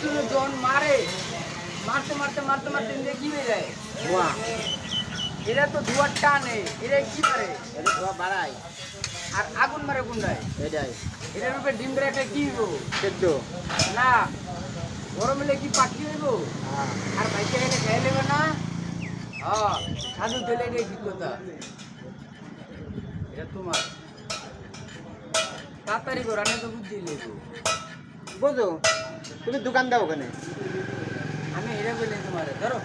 পিছনে জন মারে মারতে মারতে মারতে মারতে এদিকে কি হয়ে যায়। ধোঁয়া এরা তো ধোয়ার টানে এরা কি মারে? এটা ধোঁয়া বাড়ায়। আর আগুন মারে কোনটায় এটাই। এটার উপরে ডিম একটা কি হইব? সেদ্ধ। না গরম হলে কি পাখি হইব? হ্যাঁ। আর বাইকে গেলে খেয়ে নেবে না? হ্যাঁ সাধু তেলে এটাই ঠিক কথা। এটা তোমার। তাড়াতাড়ি করো আমি তো বুদ্ধি লেগো বুঝো। তুমি দোকান দাও ওখানে। আমি এটা বলি তোমার ধরো।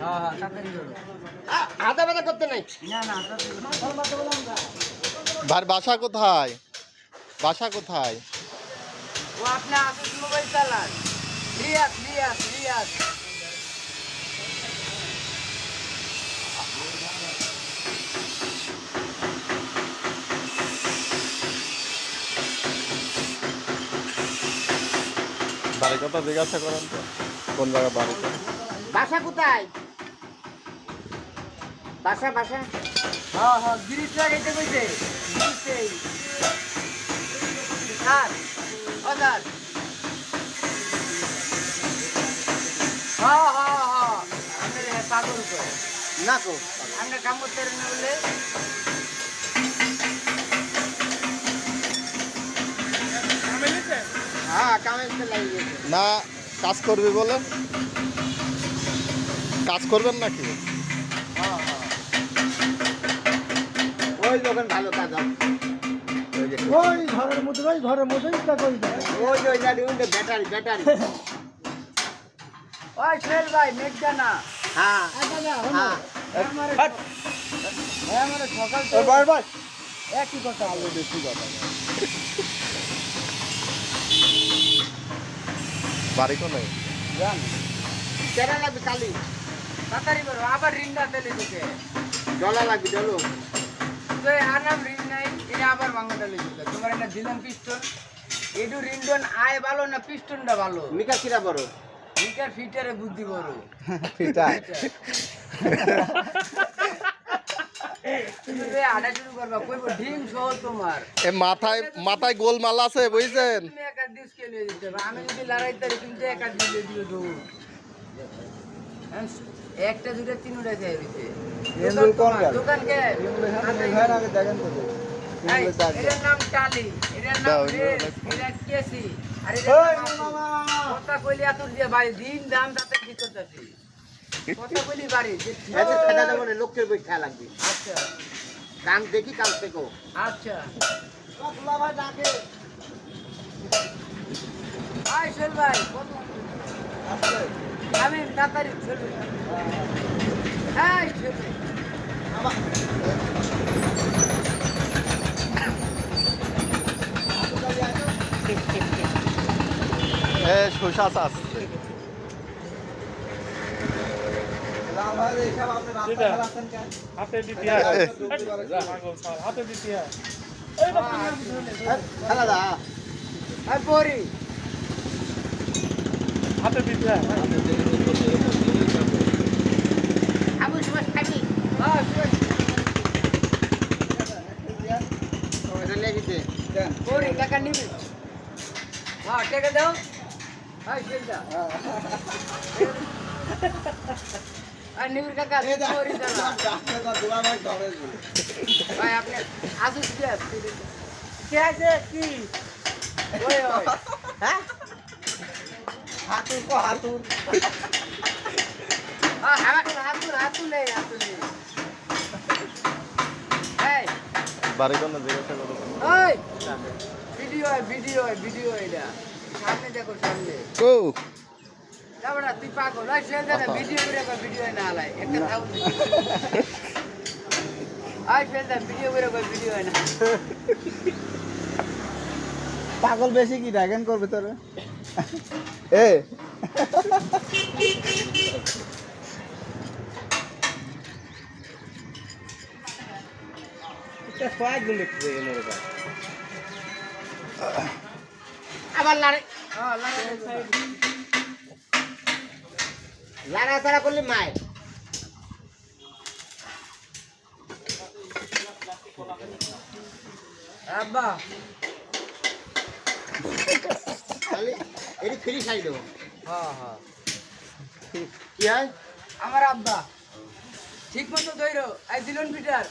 হ্যাঁ হ্যাঁ করতে নাই? না না তাড়াতাড়ি করো। ভার বাসা কোথায়? বাসা কোথায়? ও আপনি আসুন মোবাইল চালান। রিয়াজ রিয়াজ রিয়াজ বাড়ি কথা জিজ্ঞাসা করেন তো, কোন জায়গায় বাড়ি বাসা কোথায়? বাসা বাসা। হ্যাঁ হ্যাঁ গিরিশ লাগাইতে কইছে। স্যার অদার হ্যাঁ হ্যাঁ হ্যাঁ। না কো আমরা কাম করতে না হ্যাঁ কামে লাগিয়ে গেছে না কাজ করবি বলে? কাজ করবেন নাকি? হ্যাঁ হ্যাঁ। ওই দোকান ভালো কাজ ওই ঘরের মধ্যে ওই ঘরের মধ্যেই তা করি ওই যে ওই গাড়ি ওই ব্যাটারি ব্যাটারি। ওই সোহেল ভাই মেঘদা না। হ্যাঁ। হ্যাঁ। আমারে আমারে সকাল ওই ভাই ভাই। একই কথা আলু বেশি কথা বাড়ি কেনা? লাগবে কালি? তাড়াতাড়ি করো আবার রিন্ডা তেলে দিতে। ডলা লাগবে ডলো তো আর নাম রিন নাই এটা আবার ভাঙা তেলে দিতে। তোমার এটা দিলাম পিস্টন এটু রিন্ডন আয় ভালো না পিস্টনটা ভালো? মিকা কিরা বড়? মিটার ফিটারে বুদ্ধি বড়। মাথায় মাথায় গোলমাল আছে বুঝছেন? তুমি একা দিস কে লিয়ে দিতে হবে। আমি যদি লড়াই তারি তুমি তো একা দিলে দিও একটা দুটো তিনটা চাই দিতে দোকান তোমার, দোকান কে? এটার নাম টালি। এটার নাম দাও, রেস, দাও। এটা কেসি। আর এটার নাম আতর। কথা কইলি আতুর দিয়ে বাড়ি দিন দাম তাতে কি? করতেছি কথা কইলি বাড়ি যে এতে যাব লোকের বই খেয়া লাগবে। আচ্ছা। কাম দেখি কাম থেকো আচ্ছা। আয় শোল ভাই আমি তাড়াতাড়ি চলবে হ্যাঁ চলবে এ শসা চাষ খেলা দা পরি। আবু সুভাষ খাবি হ্যাঁ টাকা নিবি? হ্যাঁ টাকা দাও। হ্যাঁ আর নিবির কাকা ভাই আপনি আসুস কি কে আছে? কি? হ্যাঁ হাতুর কো হাতুর বাড়ি কোনে জিজ্ঞাসা করো ওই ভিডিও ভিডিও ভিডিও এটা সামনে দেখো সামনে কো তারপরে তুই পাগল ওই সেল দাদা ভিডিও করে ভিডিও না লাই একটা থাও আই ফেল দা ভিডিও করে ভিডিও না পাগল বেশি কি ড্রাগন করবে তোর? এ। আবার লাড়ে। হ্যাঁ লাড়া তাড়া করলে মায়। আব্বা। এটি ফ্রি খাই দেবো। হ্যাঁ হ্যাঁ। কি হয়? আমার আব্বা। ঠিক মতো ধৈর্য। আই দিলন পিটার।